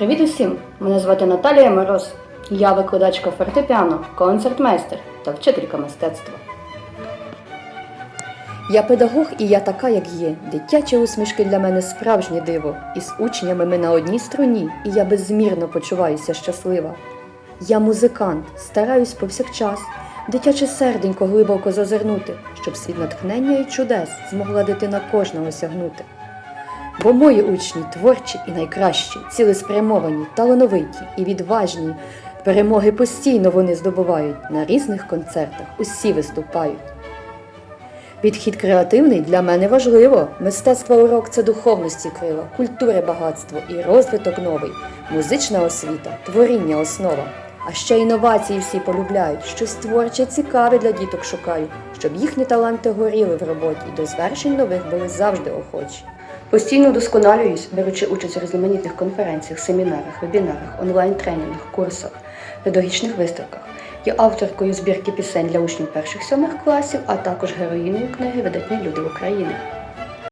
усім! Мене звати Наталія Мороз. Я викладачка фортепіано, концертмейстер та вчителька мистецтва. Я педагог і я така, як є. Дитячі усмішки для мене справжнє диво. Із учнями ми на одній струні, і я безмірно почуваюся щаслива. Я музикант, стараюсь повсякчас, дитяче серденько глибоко зазирнути, щоб світ натхнення і чудес змогла дитина кожного сягнути. Бо мої учні творчі і найкращі, цілеспрямовані, талановиті і відважні. Перемоги постійно вони здобувають на різних концертах, усі виступають. Підхід креативний для мене важливо. Мистецтво урок це духовності крила, культури багатство і розвиток новий, музична освіта, творіння основа. А ще інновації всі полюбляють, щось творче цікаве для діток шукаю, щоб їхні таланти горіли в роботі і до звершень нових були завжди охочі. Постійно вдосконалююсь, беручи участь у різноманітних конференціях, семінарах, вебінарах, онлайн-тренінгах, курсах, педагогічних виставках. Є авторкою збірки пісень для учнів перших сьомих класів, а також героїною книги Видатні люди України.